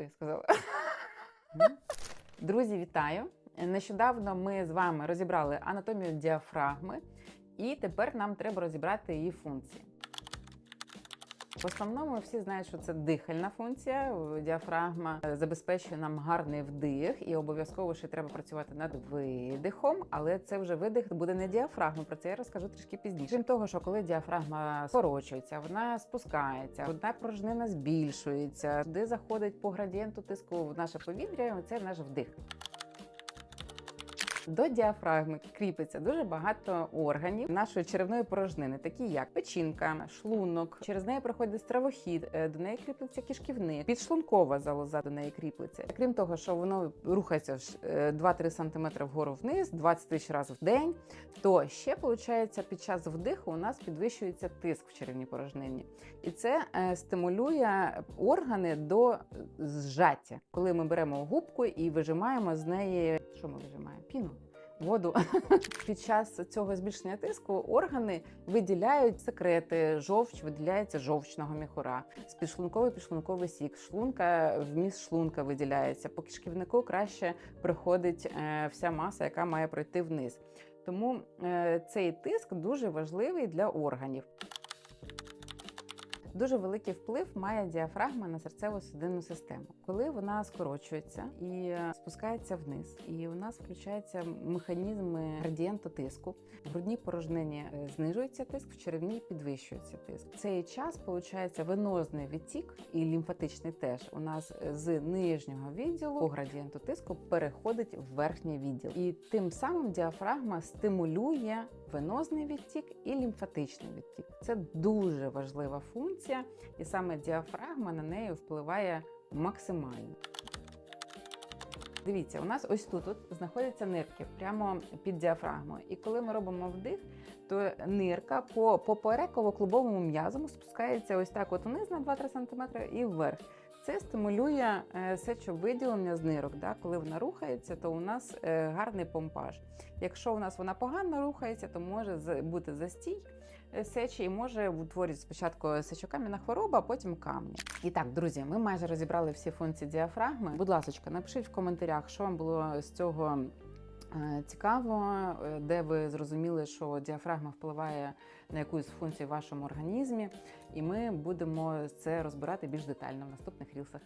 Що я сказала? Друзі, вітаю! Нещодавно ми з вами розібрали анатомію діафрагми, і тепер нам треба розібрати її функції. В основному всі знають, що це дихальна функція. Діафрагма забезпечує нам гарний вдих, і обов'язково ще треба працювати над видихом, але це вже видих буде не діафрагма. Про це я розкажу трішки пізніше. Крім того, що коли діафрагма скорочується, вона спускається, одна пружнина збільшується, туди заходить по градієнту тиску в наше повітря. Це наш вдих. До діафрагми кріпиться дуже багато органів нашої черевної порожнини, такі як печінка, шлунок. Через неї проходить стравохід, е, до неї кріпиться кишківник, підшлункова залоза до неї кріпиться. Крім того, що воно рухається ж, е, 2-3 см вгору вниз, 20 тисяч разів в день. То ще виходить, під час вдиху у нас підвищується тиск в черевній порожнині, і це е, стимулює органи до зжаття, коли ми беремо губку і вижимаємо з неї. Що ми вижимаємо? Піну. Воду під час цього збільшення тиску органи виділяють секрети, жовч виділяється жовчного міхура, підшлунковий підшлунковий сік, шлунка вміст шлунка виділяється. По кишківнику краще приходить е, вся маса, яка має пройти вниз. Тому е, цей тиск дуже важливий для органів. Дуже великий вплив має діафрагма на серцево-судинну систему, коли вона скорочується і е, спускається вниз, і у нас включаються механізми градієнту тиску. В грудній порожнині е, знижується тиск, в черевній підвищується тиск. Цей час виходить венозний відтік і лімфатичний теж у нас з нижнього відділу по градієнту тиску переходить в верхній відділ, і тим самим діафрагма стимулює венозний відтік і лімфатичний відтік. Це дуже важлива функція, і саме діафрагма на неї впливає максимально. Дивіться, у нас ось тут от знаходяться нирки прямо під діафрагмою. І коли ми робимо вдих, то нирка по попереково-клубовому м'язому спускається ось так от вниз на 2-3 см і вверх. Це стимулює е, сечовиділення з нирок. Да? Коли вона рухається, то у нас е, гарний помпаж. Якщо у нас вона погано рухається, то може бути застій е, сечі і може утворювати спочатку сечокам'яна хвороба, а потім камні. І так, друзі, ми майже розібрали всі функції діафрагми. Будь ласка, напишіть в коментарях, що вам було з цього. Е, Цікаво, е, де ви зрозуміли, що діафрагма впливає на якусь функцію в вашому організмі, і ми будемо це розбирати більш детально в наступних рілсах.